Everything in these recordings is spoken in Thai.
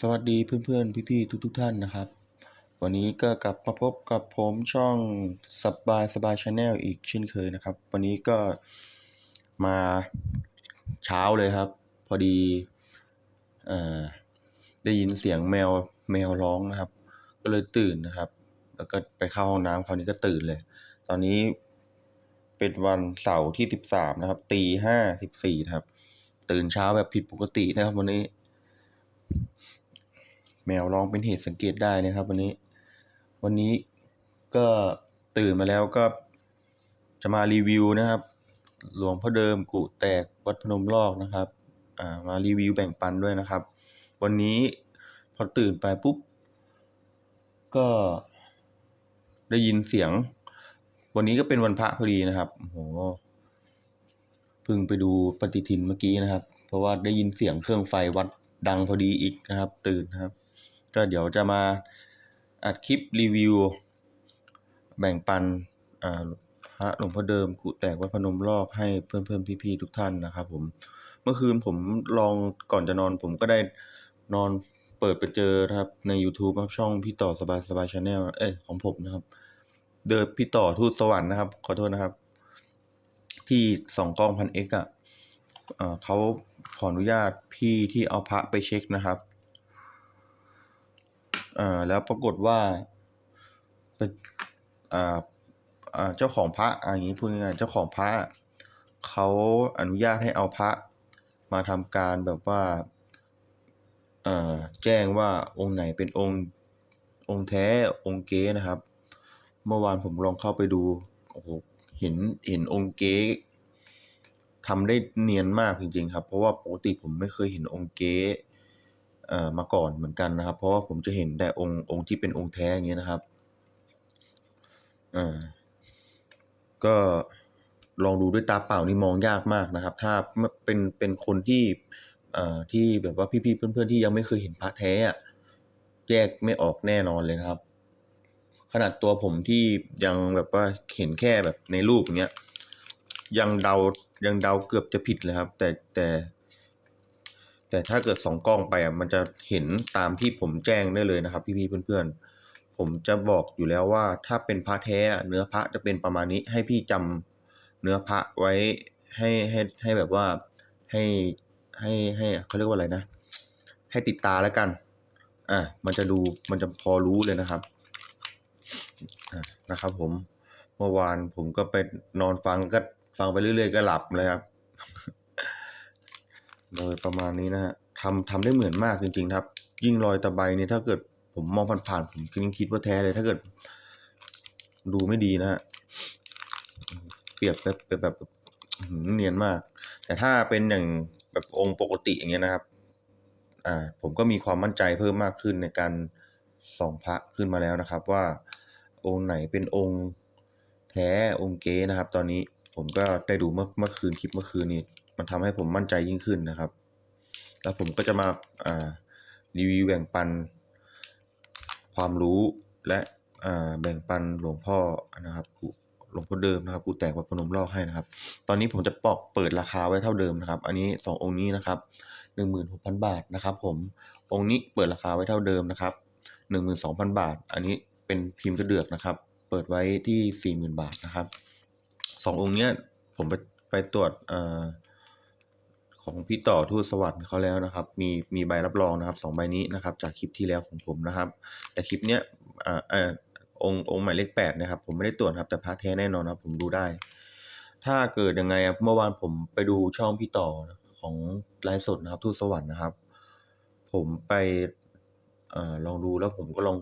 สวัสดีเพื่อนๆ พี่ๆ ทุกๆ ท่านนะครับ วันนี้ก็กลับมาพบกับผมช่องสบายสบายชาแนลอีกเช่นเคยนะครับ วันนี้ก็มาเช้าเลยครับ พอดีอได้ยินเสียงแมวแมวร้องนะครับ ก็เลยตื่นนะครับ แล้วก็ไปเข้าห้องน้ำคราวนี้ก็ตื่นเลย ตอนนี้เป็นวันเสาร์ที่สิบสามนะครับตีห้าสิบสี่นะครับ ตื่นเช้าแบบผิดปกตินะครับวันนี้ แมวร้องเป็นเหตุสังเกตได้นะครับ วันนี้ วันนี้ก็ตื่นมาแล้วก็จะมารีวิวนะครับ หลวงพ่อเดิมกุแตกวัดพนมลอกนะครับอ่ามารีวิวแบ่งปันด้วยนะครับ วันนี้พอตื่นไปปุ๊บ ก็ได้ยินเสียง วันนี้ก็เป็นวันพระพอดีนะครับโอ้โหเพิ่งไปดูปฏิทินเมื่อกี้นะครับ เพราะว่าได้ยินเสียงเครื่องไฟวัด ดังพอดีอีกนะครับ ตื่นนะครับ ก็เดี๋ยวจะมาอัดคลิปรีวิว แบ่งปันอ่าพระหลวงพ่อเดิมกุแตกวัดพนมลอกให้เพื่อนๆพี่ๆทุกท่านนะครับ ผมเมื่อคืนผมลองก่อนจะนอน ผมก็ได้นอนเปิดไปเจอครับใน YouTube ครับช่องพี่ต่อสบายสบายชาแนลเอ้ยของผมนะครับ เดินพี่ต่อทูตสวรรค์นะครับ ขอโทษนะครับ ที่สองกล้องพันเอ็กอะเอ่อเขา ขออนุญาตพี่ที่เอาพระไปเช็คนะครับอ่าแล้วปรากฏว่าเป็นอ่าอ่าเจ้าของพระอย่างนี้พูดง่ายๆเจ้าของพระเขาอนุญาตให้เอาพระมาทำการแบบว่าเอ่อแจ้งว่าองค์ไหนเป็นองค์องค์แท้องค์เก๊นะครับ เมื่อวานผมลองเข้าไปดูโอ้โหเห็นเห็นองค์เก๊ ทำได้เนียนมากจริงๆครับ เพราะว่าปกติผมไม่เคยเห็นองค์เก๊เอ่อมาก่อนเหมือนกันนะครับ เพราะว่าผมจะเห็นแต่องค์องค์ที่เป็นองค์แท้อย่างเงี้ยนะครับเอ่าก็ลองดูด้วยตาเปล่านี่มองยากมากนะครับ ถ้าเป็นเป็นคนที่เอ่อที่แบบว่าพี่ๆเพื่อนๆที่ยังไม่เคยเห็นพระแท้อะแยกไม่ออกแน่นอนเลยนะครับ ขนาดตัวผมที่ยังแบบว่าเห็นแค่แบบในรูปอย่างเงี้ย ยังเดายังเดาเกือบจะผิดเลยครับ แต่แต่ แต่ถ้าเกิดสองกล้องไปอะมันจะเห็นตามที่ผมแจ้งได้เลยนะครับ พี่ๆเพื่อนๆ ผมจะบอกอยู่แล้วว่าถ้าเป็นพระแท้เนื้อพระจะเป็นประมาณนี้ให้พี่จำเนื้อพระไว้ให้ให้ให้แบบว่าให้ให้ให้เขาเรียกว่าอะไรนะ ให้ติดตาแล้วกัน อะมันจะดูมันจะพอรู้เลยนะครับอะนะครับผมเมื่อวานผมก็ไปนอนฟังก็ ฟังไปเรื่อยๆก็หลับเลยครับ โดยประมาณนี้นะฮะทำทำได้เหมือนมากจริง ๆ ครับ ยิ่งรอยตะไบเนี่ยถ้าเกิดผมมองผ่านๆผมยังคิดว่าแท้เลย ถ้าเกิด ดูไม่ดีนะฮะเปรียบแบบแบบแบบเนียนมาก แต่ถ้าเป็นอย่างแบบองค์ปกติอย่างเงี้ยนะครับ อ่า ผมก็มีความมั่นใจเพิ่มมากขึ้นในการส่องพระขึ้นมาแล้วนะครับ ว่าองค์ไหนเป็นองค์แท้องค์เก๊นะครับ ตอนนี้ ผมก็ได้ดูเมื่อเมื่อคืนคลิปเมื่อคืนนี้มันทำให้ผมมั่นใจยิ่งขึ้นนะครับ แล้วผมก็จะมาอ่ารีวิวแบ่งปัน ความรู้และอ่าแบ่งปันหลวงพ่อนะครับหลวงพ่อเดิมนะครับกูแตกวัดพนมลอกให้นะครับ ตอนนี้ผมจะปอกเปิดราคาไว้เท่าเดิมนะครับ อันนี้สององค์นี้นะครับหนึ่งหมื่นหกพันบาทนะครับ ผมองค์นี้เปิดราคาไว้เท่าเดิมนะครับหนึ่งหมื่นสองพันบาท อันนี้เป็นพิมพ์กระเดือกนะครับ เปิดไว้ที่สี่หมื่นบาทนะครับ สององค์เนี้ยผมไปไปตรวจอของพี่ต่อทูตสวัสดิ์เขาแล้วนะครับ มีมีใบรับรองนะครับสองใบนี้นะครับ จากคลิปที่แล้วของผมนะครับ แต่คลิปเนี้ยอ่าเออองค์องค์หมายเลขแปดนะครับ ผมไม่ได้ตรวจครับแต่พระแท้แน่นอนครับผมดูได้ ถ้าเกิดยังไงเมื่อวานผมไปดูช่องพี่ต่อของไลฟ์สดนะครับ ทูตสวรรค์นะครับ ผมไปอลองดูแล้วผมก็ลอง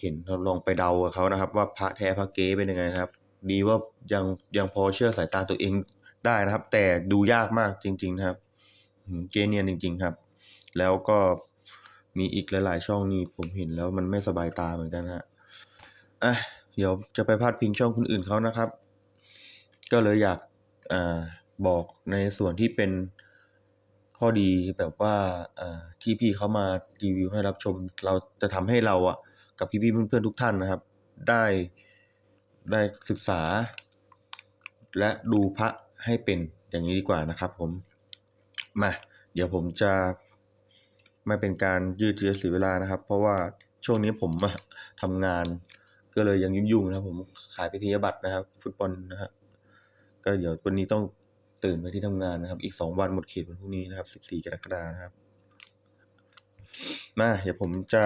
เห็นลองไปเดากับเขานะครับ ว่าพระแท้พระเก๊เป็นยังไงนะครับ ดีว่ายังยังพอเชื่อสายตาตัวเองได้นะครับ แต่ดูยากมากจริง ๆ นะครับเกเนียนจริง ๆ ครับ แล้วก็มีอีกหลาย ๆ ช่องนี่ผมเห็นแล้วมันไม่สบายตาเหมือนกันฮะอะเดี๋ยวจะไปพาดพิงช่องคนอื่นเขานะครับ ก็เลยอยากอ่าบอกในส่วนที่เป็นข้อดีแบบว่าอ่าที่พี่เขามารีวิวให้รับชม เราจะทำให้เราอะกับพี่ๆเพื่อนๆทุกท่านนะครับ ได้ ได้ศึกษา และดูพระให้เป็นอย่างนี้ดีกว่านะครับผม มา เดี๋ยวผมจะไม่เป็นการยืดเยื้อเสียเวลานะครับ เพราะว่าช่วงนี้ผมอะทำงาน ก็เลยยังยุ่งๆนะครับผมขายไปทียบัตรนะครับ ฟุตบอลนะฮะก็เดี๋ยววันนี้ต้องตื่นไปที่ทำงานนะครับ อีกสองวันหมดเขตวันพรุ่งนี้นะครับสิบสี่กรกฎาคมนะครับมาเดี๋ยวผมจะ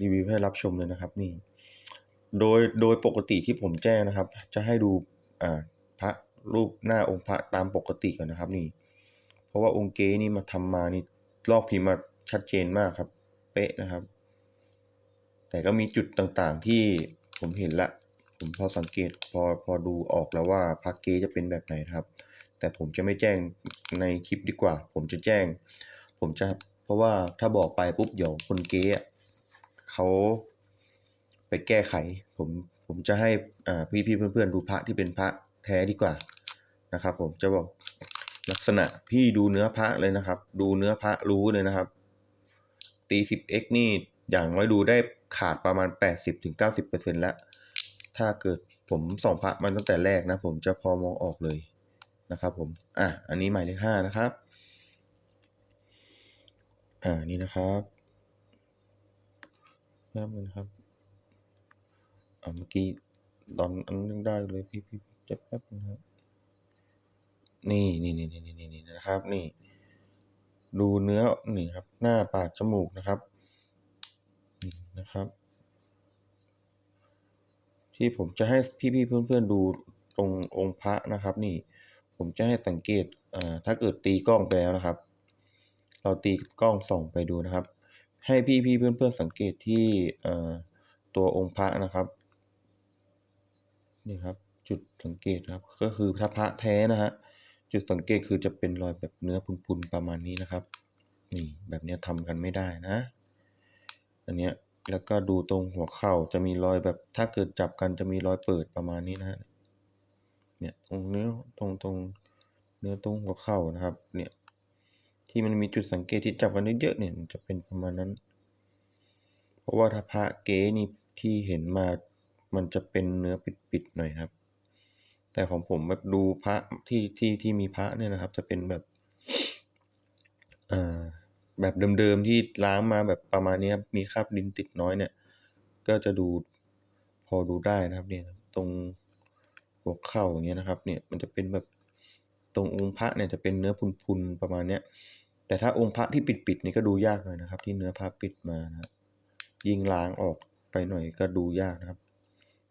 รีวิวให้รับชมเลยนะครับ นี่ โดยโดยปกติที่ผมแจ้งนะครับ จะให้ดูอ่าพระรูปหน้าองค์พระตามปกติก่อนนะครับนี่ เพราะว่าองค์เก๊นี่มาทำมานี่ลอกพิมพ์มาชัดเจนมากครับ เป๊ะนะครับ แต่ก็มีจุดต่างๆที่ผมเห็นละ ผมพอสังเกตพอพอดูออกแล้วว่าพระเก๊จะเป็นแบบไหนครับ แต่ผมจะไม่แจ้งในคลิปดีกว่า ผมจะแจ้ง ผมจะเพราะว่าถ้าบอกไปปุ๊บเดี๋ยวคนเก๊อเขา ไปแก้ไข ผมผมจะให้อ่พี่เพื่อนๆดูพระที่เป็นพระแท้ดีกว่านะครับ ผมจะบอกลักษณะพี่ดูเนื้อพระเลยนะครับ ดูเนื้อพระรู้เลยนะครับตี 10x นี่อย่างน้อยดูได้ขาดประมาณ 80-90%แล้ว ถ้าเกิดผมส่องพระมันตั้งแต่แรกนะ ผมจะพอมองออกเลยนะครับผม อะ อันนี้หมายเลขห้านะครับ อ่า นี่นะครับแป๊บนึงครับ อ่าเมื่อกี้ตอนอันนึงได้เลยพี่พี่จะแป๊บนึงครับ นี่นี่นี่นี่นี่นี่นะครับ นี่ ดูเนื้อนี่ครับ หน้าปากจมูกนะครับนี่นะครับ ที่ผมจะให้พี่ๆเพื่อนๆดูตรงองค์พระนะครับ นี่ ผมจะให้สังเกตอ่าถ้าเกิดตีกล้องไปแล้วนะครับ เราตีกล้องส่องไปดูนะครับ ให้พี่ๆเพื่อนๆสังเกตที่อ่าตัวองค์พระนะครับ นี่ครับจุดสังเกตครับก็คือถ้าพระแท้นะฮะจุดสังเกตคือจะเป็นรอยแบบเนื้อพุนๆประมาณนี้นะครับ นี่แบบนี้ทำกันไม่ได้นะ อันเนี้ยแล้วก็ดูตรงหัวเข่าจะมีรอยแบบถ้าเกิดจับกันจะมีรอยเปิดประมาณนี้นะฮะเนี่ยตรงเนื้อตรงตรงเนื้อตรงหัวเข่านะครับ เนี่ยที่มันมีจุดสังเกตที่จับกันเยอะๆเนี่ยจะเป็นประมาณนั้น เพราะว่าถ้าพระเก๊นี่ที่เห็นมา มันจะเป็นเนื้อปิดๆหน่อยครับ แต่ของผมแบบดูพระที่ที่ที่มีพระเนี่ยนะครับ จะเป็นแบบอ่าแบบเดิมๆที่ล้างมาแบบประมาณนี้ครับมีคราบดินติดน้อยเนี่ย ก็จะดูพอดูได้นะครับ เนี่ยตรงหัวเข่าอย่างเงี้ยนะครับ เนี่ยมันจะเป็นแบบตรงองค์พระเนี่ยจะเป็นเนื้อพุนๆประมาณเนี้ยแต่ถ้าองค์พระที่ปิดๆนี่ก็ดูยากหน่อยนะครับ ที่เนื้อพระปิดมานะครับยิ่งล้างออกไปหน่อยก็ดูยากนะครับ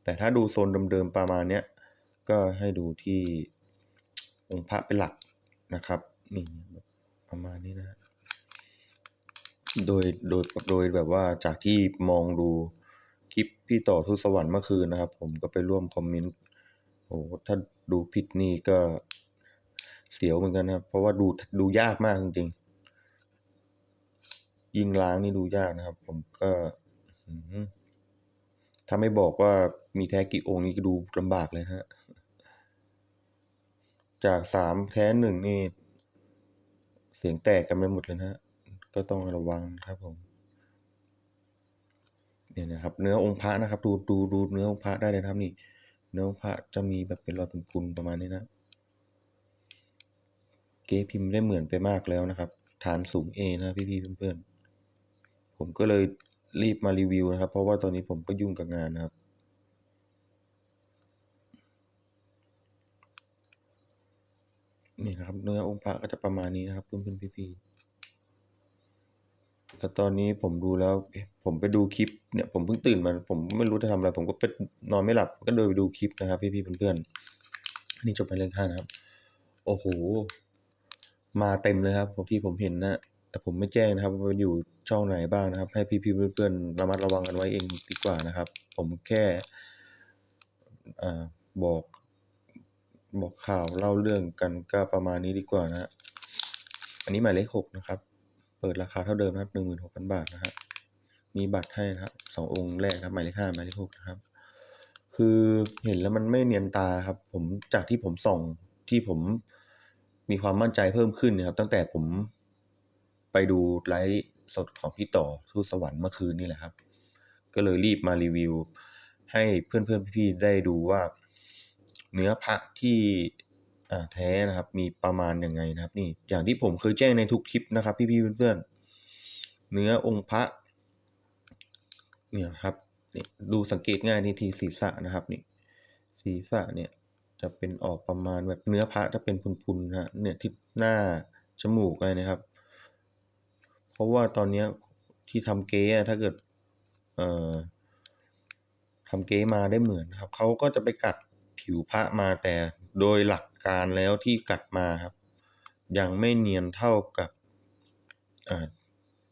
แต่ถ้าดูโซนเดิมๆประมาณเนี้ยก็ให้ดูที่องค์พระเป็นหลักนะครับนี่ประมาณนี้นะ โดยโดยโดยแบบว่าจากที่มองดูคลิปพี่ต่อทุสวรรค์เมื่อคืนนะครับ ผมก็ไปร่วมคอมเมนต์โอ้ถ้าดูผิดนี่ก็เสียวเหมือนกันนะครับ เพราะว่าดูดูยากมากจริงๆ ยิงล้างนี่ดูยากนะครับ ผมก็ ถ้าไม่บอกว่ามีแท้กี่องค์นี่ก็ดูลำบากเลยนะฮะ จากสามแท้หนึ่งนี่ เสียงแตกกันไปหมดเลยนะฮะก็ต้องระวังครับผมเนี่ยนะครับ เนื้อองค์พระนะครับ ดูดูดูเนื้อองค์พระได้เลยครับนี่ เนื้อองค์พระจะมีแบบเป็นรอยพุนประมาณนี้นะ เก๊พิมพ์ได้เหมือนไปมากแล้วนะครับ ฐานสูง A นะพี่ๆเพื่อนๆผมก็เลย รีบมารีวิวนะครับ เพราะว่าตอนนี้ผมก็ยุ่งกับงานนะครับ นี่นะครับเนื้อองค์พระก็จะประมาณนี้นะครับเพื่อนๆพี่ๆแต่ตอนนี้ผมดูแล้วผมไปดูคลิปเนี่ยผมเพิ่งตื่นมาผมไม่รู้จะทำอะไรผมก็ไปนอนไม่หลับก็เดินไปดูคลิปนะครับ พี่ๆเพื่อนๆอันนี้จบไปเรื่องห้านะครับ โอ้โห มาเต็มเลยครับที่ผมเห็นนะ แต่ผมไม่แจ้งนะครับว่ามันอยู่ช่องไหนบ้างนะครับ ให้พี่ๆเพื่อนๆระมัดระวังกันไว้เองดีกว่านะครับ ผมแค่อบอกบอกข่าวเล่าเรื่องกันก็ประมาณนี้ดีกว่านะฮะอันนี้หมายเลขหกนะครับ เปิดราคาเท่าเดิมนะครับหนึ่งหมื่นหกพันบาทนะครับมีบัตรให้นะครับสององค์แรกนะครับหมายเลขห้าหมายเลขหกนะครับ คือเห็นแล้วมันไม่เนียนตาครับ ผมจากที่ผมส่องที่ผมมีความมั่นใจเพิ่มขึ้นนะครับ ตั้งแต่ผม ไปดูไลฟ์สดของพี่ต่อทูตสวรรค์เมื่อคืนนี่แหละครับ ก็เลยรีบมารีวิว ให้เพื่อนๆพี่ๆได้ดูว่าเนื้อพระที่แท้นะครับ มีประมาณยังไงนะครับ นี่อย่างที่ผมเคยแจ้งในทุกคลิปนะครับ พี่ๆเพื่อนๆเนื้อองค์พระเนี่ยครับนี่ดูสังเกตง่ายนี่ทีศีรษะนะครับนี่ศีรษะเนี่ยจะเป็นออกประมาณแบบเนื้อพระจะเป็นพุนๆนะเนี่ยที่หน้าจมูกอะไรนะครับ ราะว่าตอนเนี้ยที่ทำเก๊ถ้าเกิดเอ่อทำเก๊มาได้เหมือนครับเขาก็จะไปกัดผิวพระมาแต่โดยหลักการแล้วที่กัดมาครับ ยังไม่เนียนเท่ากับอ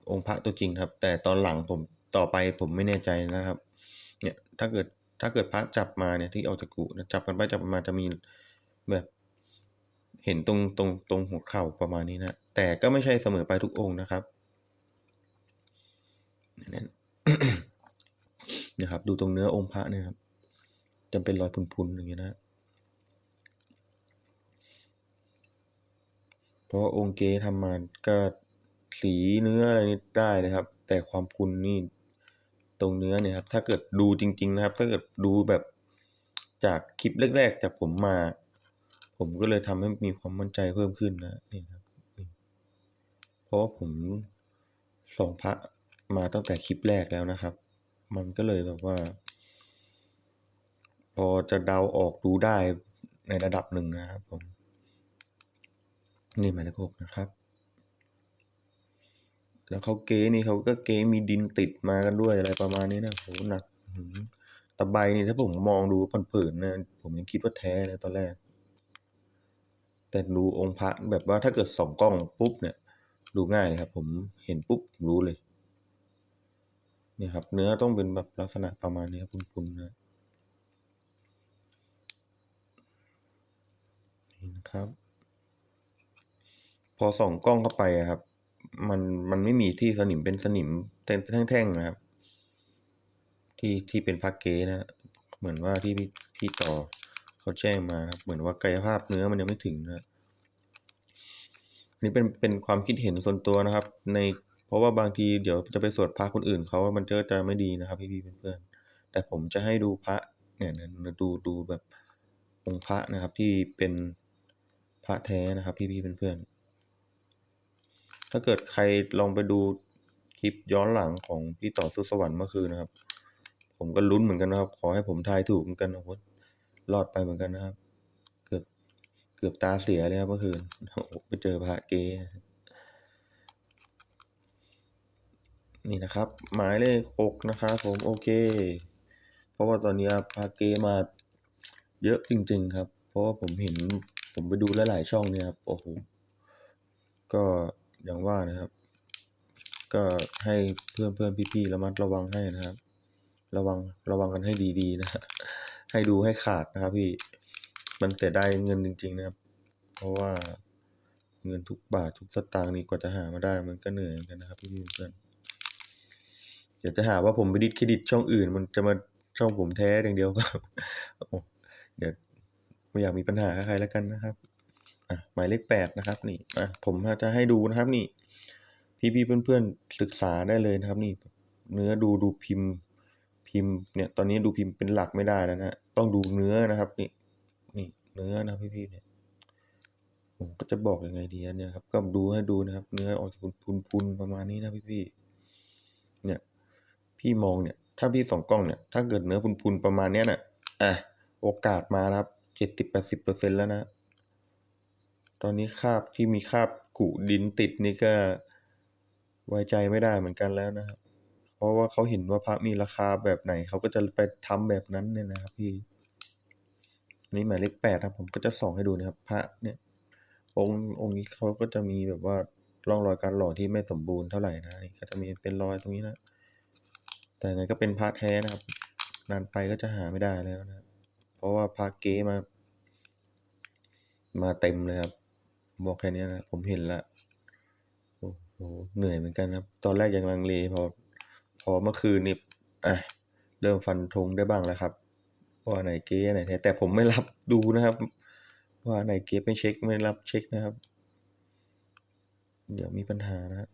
องค์พระตัวจริงครับ แต่ตอนหลังผมต่อไปผมไม่แน่ใจนะครับเนี่ยถ้าเกิดถ้าเกิดพระจับมาเนี่ยที่ออกจากกุนะจับกันไปจับกันมาจะมีแบบเห็นตรงตรงตรงหัวเข่าประมาณนี้นะแต่ก็ไม่ใช่เสมอไปทุกองค์นะครับ นี่ยนะครับ ดูตรงเนื้อองค์พระเนี่ยครับจะเป็นรอยพุนๆอย่างเงี้ยนะเพราะองค์เก๊ทำมาก็สีเนื้ออะไรนี่ได้เลยครับ แต่ความพุนนี่ตรงเนื้อเนี่ยครับ ถ้าเกิดดูจริง ๆ นะครับ ถ้าเกิดดูแบบจากคลิปแรกๆจากผมมา ผมก็เลยทำให้มีความมั่นใจเพิ่มขึ้นนะนี่ครับเพราะว่าผมส่องพระ มาตั้งแต่คลิปแรกแล้วนะครับ มันก็เลยแบบว่า พอจะเดาออกดูได้ในระดับหนึ่งนะครับผม นี่หมายเลขหกนะครับ แล้วเขาเก๊นี่เขาก็เก๊มีดินติดมากันด้วยอะไรประมาณนี้นะโหหนักตะไบนี่ถ้าผมมองดูผินๆนะผมยังคิดว่าแท้เลยตอนแรก แต่ดูองค์พระแบบว่าถ้าเกิดส่องกล้องปุ๊บเนี่ย ดูง่ายเลยครับ ผมเห็นปุ๊บรู้เลย นี่ครับ เนื้อต้องเป็นแบบลักษณะประมาณนี้ครับพุนๆนะนี่นะครับ พอส่องกล้องเข้าไปครับ มันมันไม่มีที่สนิมเป็นสนิมแท่งๆนะครับ ที่ที่เป็นพักเก๊นะเหมือนว่าที่พี่พี่ต่อเขาแจ้งมาครับ เหมือนว่ากายภาพเนื้อมันยังไม่ถึงนะนนี้เป็นเป็นความคิดเห็นส่วนตัวนะครับ ใน เพราะว่าบางทีเดี๋ยวจะไปสวดพระคนอื่นเขามันจะจะไม่ดีนะครับพี่ๆเพื่อนๆแต่ผมจะให้ดูพระเนี่ยนี่ยดูดูแบบองค์พระนะครับที่เป็นพระแท้นะครับพี่ๆเพื่อนๆถ้าเกิดใครลองไปดูคลิปย้อนหลังของพี่ต่อสุสวรรค์เมื่อคืนนะครับ ผมก็ลุ้นเหมือนกันนะครับ ขอให้ผมทายถูกเหมือนกันโอ้โหรอดไปเหมือนกันนะครับ เกือบเกือบตาเสียเลยครับเมื่อคืนโอ้ไปเจอพระเก นี่นะครับ หมายเลขหกนะครับผมโอเค เพราะว่าตอนนี้พระเกมาเยอะจริง ๆ ครับ เพราะว่าผมเห็นผมไปดูหลายๆช่องเนี่ยครับโอ้โหก็อย่างว่านะครับ ก็ให้เพื่อนเพื่อนๆพี่ๆระมัดระวังให้นะครับ ระวังระวังกันให้ดีๆนะให้ดูให้ขาดนะครับพี่มันเสียดายเงินจริง ๆ นะครับ เพราะว่าเงินทุกบาททุกสตางค์นี่กว่าจะหามาได้ มันก็เหนื่อยเหมือนกันนะครับพี่เพื่อน เดี๋ยวจะหาว่าผมไปดิสเครดิตช่องอื่น มันจะมาช่องผมแท้อย่างเดียวก็เดี๋ยวไม่อยากมีปัญหาใครแล้วกันนะครับอะหมายเลขแปดนะครับนี่อะผมจะให้ดูนะครับนี่ พี่ๆเพื่อนๆศึกษาได้เลยนะครับ นี่ เนื้อดูดูพิมพ์พิมพ์เนี่ยตอนนี้ดูพิมพ์เป็นหลักไม่ได้แล้วนะต้องดูเนื้อนะครับนี่นี่เนื้อนะครับพี่ๆเนี่ยผมก็จะบอกยังไงดีเนี่ยครับ ก็ดูให้ดูนะครับ เนื้อออกจากพุนๆประมาณนี้นะพี่ๆเนี่ย พี่มองเนี่ย ถ้าพี่ส่องกล้องเนี่ย ถ้าเกิดเนื้อพุนๆประมาณเนี้ยน่ะอะ โอกาสมาครับเจ็ดสิบแปดสิบเปอร์เซ็นแล้วนะ ตอนนี้คาบที่มีคาบกุดินติดนี่ก็ไว้ใจไม่ได้เหมือนกันแล้วนะครับ เพราะว่าเขาเห็นว่าพระมีราคาแบบไหน เขาก็จะไปทำแบบนั้นเนี่ยนะครับพี่ นี่หมายเลขแปดครับ ผมก็จะส่องให้ดูนะครับ พระเนี่ย องค์องค์นี้เขาก็จะมีแบบว่าร่องรอยการหล่อที่ไม่สมบูรณ์เท่าไหร่นะนี่ก็จะมีเป็นรอยตรงนี้นะ แต่ไงก็เป็นพระแท้นะครับ นานไปก็จะหาไม่ได้แล้วนะ เพราะว่าพระเก๊มา มาเต็มเลยครับ บอกแค่นี้นะ ผมเห็นละ โอ้โห เหนื่อยเหมือนกันครับ ตอนแรกยังลังเลพอ พอเมื่อคืนนี่อะ เริ่มฟันธงได้บ้างแล้วครับ ว่าไหนเก๊ไหนแท้ แต่ผมไม่รับดูนะครับ ว่าไหนเก๊ไม่เช็คไม่รับเช็คนะครับ เดี๋ยวมีปัญหานะฮะ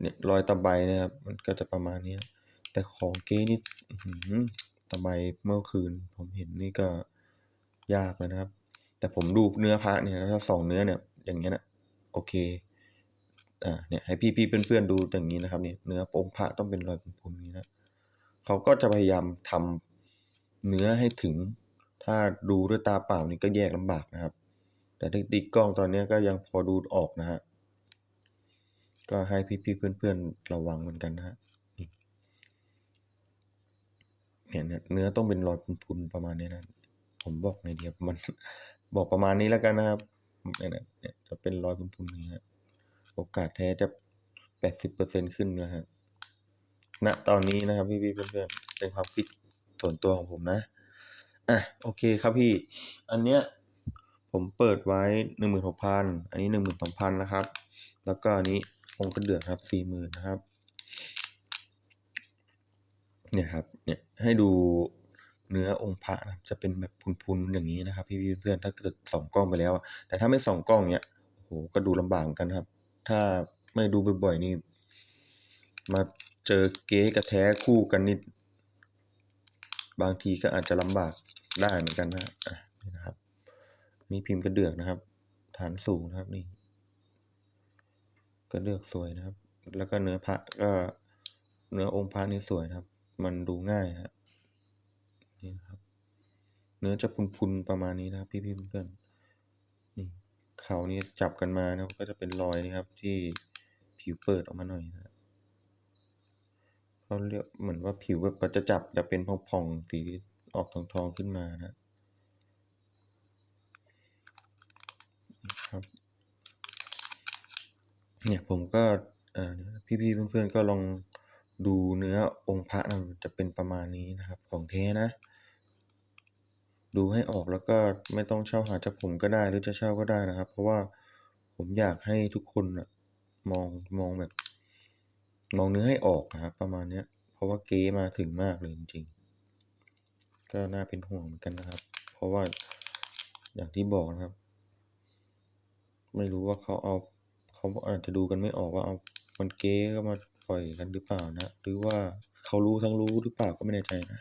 เนี่ยรอยตะไบนะครับ มันก็จะประมาณนี้ แต่ของเก๊นี่ตะไบเมื่อคืน ผมเห็นนี่ก็ยากเลยนะครับ แต่ผมดูเนื้อพระเนี่ยถ้าส่องเนื้อเนี่ย อย่างเงี้ยนะโอเคอ่าเนี่ยให้พี่พี่ๆเพื่อนๆดูอย่างนี้นะครับเนี่ยเนื้อองค์พระต้องเป็นรอยพุนๆอย่างนี้นะเขาก็จะพยายามทำเนื้อให้ถึง ถ้าดูด้วยตาเปล่านี่ก็แยกลำบากนะครับ แต่ติดกล้องตอนนี้ก็ยังพอดูออกนะฮะ ก็ให้พี่ๆเพื่อนๆระวังเหมือนกันนะฮะเนี่ยเนื้อต้องเป็นรอยพุนๆประมาณนี้นะ ผมบอกไงเดียวมันบอกประมาณนี้แล้วกันนะครับเนี่ยเนี่ยเนี่ยจะเป็นรอยพุนๆนี้ฮะโอกาสแท้จะแปดสิบเปอร์เซ็นขึ้นนะฮะณตอนนี้นะครับพี่ๆเพื่อนๆเป็นความคิดส่วนตัวของผมนะอะโอเคครับพี่ อันเนี้ยผมเปิดไว้หนึ่งหมื่นหกพันอันนี้หนึ่งหมื่นสองพันนะครับ แล้วก็อันนี้ องค์กระเดือกครับสี่หมื่นนะครับ เนี่ยครับ เนี่ยให้ดูเนื้อองค์พระนะครับจะเป็นแบบพุนๆอย่างนี้นะครับ พี่เพื่อนๆถ้าเกิดส่องกล้องไปแล้วแต่ถ้าไม่ส่องกล้องเนี่ยโอ้โหก็ดูลำบากเหมือนกันครับ ถ้าไม่ดูบ่อยๆนี่มาเจอเก๊กับแท้คู่กันนี่บางทีก็อาจจะลำบากได้เหมือนกันนะอะนี่นะครับ นี่พิมพ์กระเดือกนะครับ ฐานสูงนะครับนี่ กระเดือกสวยนะครับ แล้วก็เนื้อพระก็เนื้อองค์พระนี่สวยนะครับ มันดูง่ายนี่นะครับ เนื้อจะพุนๆประมาณนี้นะครับ พี่ๆเพื่อนนี่เขานี่จับกันมานะครับ ก็จะเป็นรอยนะครับที่ผิวเปิดออกมาหน่อยนะเขาเรียกเหมือนว่าผิวแบบจะจับจะเป็นพองๆสีออกทองๆขึ้นมานะครับ เนี่ยผมก็ เอ่อ พี่ ๆ เพื่อน ๆ ก็ลองดูเนื้อองค์พระนะจะเป็นประมาณนี้นะครับ ของแท้นะ ดูให้ออกแล้วก็ไม่ต้องเช่าหาจากผมก็ได้หรือจะเช่าก็ได้นะครับ เพราะว่าผมอยากให้ทุกคนนะมองมองแบบ มองเนื้อให้ออกนะครับประมาณเนี้ย เพราะว่าเก๊มาถึงมากเลยจริงๆก็น่าเป็นห่วงเหมือนกันนะครับ เพราะว่าอย่างที่บอกนะครับ ไม่รู้ว่าเขาเอา เขาอาจจะดูกันไม่ออกว่าเอามันเก๊ก็มาปล่อยกันหรือเปล่านะ หรือว่าเขารู้ทั้งรู้หรือเปล่าก็ไม่แน่ใจนะ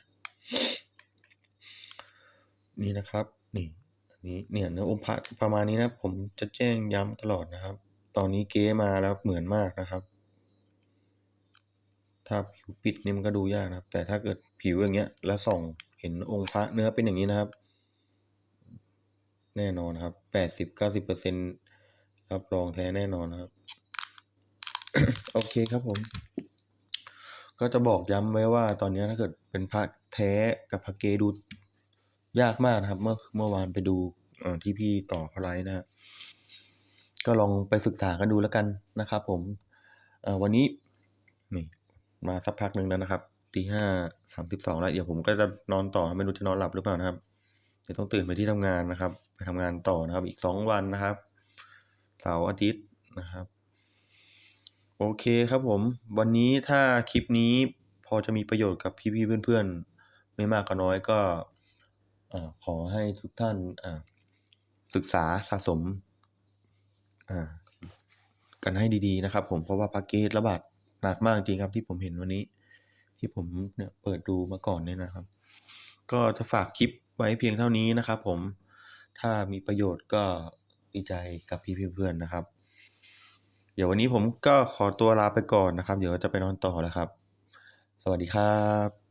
นี่นะครับ นี่อันนี้เนี่ยเนื้อองค์พระประมาณนี้นะ ผมจะแจ้งย้ำตลอดนะครับ ตอนนี้เก๊มาแล้วเหมือนมากนะครับ ถ้าผิวปิดนี่มันก็ดูยากนะครับ แต่ถ้าเกิดผิวอย่างเงี้ย แล้วส่องเห็นองค์พระเนื้อเป็นอย่างนี้นะครับ แน่นอนครับแปดสิบเก้าสิบเปอร์เซ็นต รับรองแท้แน่นอนนะครับ โอเคครับผม ก็จะบอกย้ำไว้ว่าตอนนี้ถ้าเกิดเป็นพระแท้กับพระเกดูยากมากนะครับ เมื่อเมื่อวานไปดูที่พี่ต่อเขาไลฟ์นะ ก็ลองไปศึกษากันดูแล้วกันนะครับ ผมวันนี้นี่มาสักพักหนึ่งแล้วนะครับตีห้าสามสิบสองแล้วเดี๋ยวผมก็จะนอนต่อไม่รู้จะนอนหลับหรือเปล่านะครับเดี๋ยวต้องตื่นไปที่ทำงานนะครับ ไปทำงานต่อนะครับ อีกสองวันนะครับ เสาร์อาทิตย์นะครับ โอเคครับผม วันนี้ถ้าคลิปนี้พอจะมีประโยชน์กับพี่ๆเพื่อนๆ ไม่มากก็น้อยก็ขอให้ทุกท่านศึกษาสะสมกันให้ดีๆนะครับ ผมเพราะว่าพาเกจระบาดหนักมากจริงครับที่ผมเห็นวันนี้ ที่ผมเนี่ยเปิดดูมาก่อนเนี่ยนะครับ ก็จะฝากคลิปไว้เพียงเท่านี้นะครับ ผมถ้ามีประโยชน์ก็ ดีใจกับพี่เพื่อนๆนะครับ เดี๋ยววันนี้ผมก็ขอตัวลาไปก่อนนะครับ เดี๋ยวจะไปนอนต่อแล้วครับ สวัสดีครับ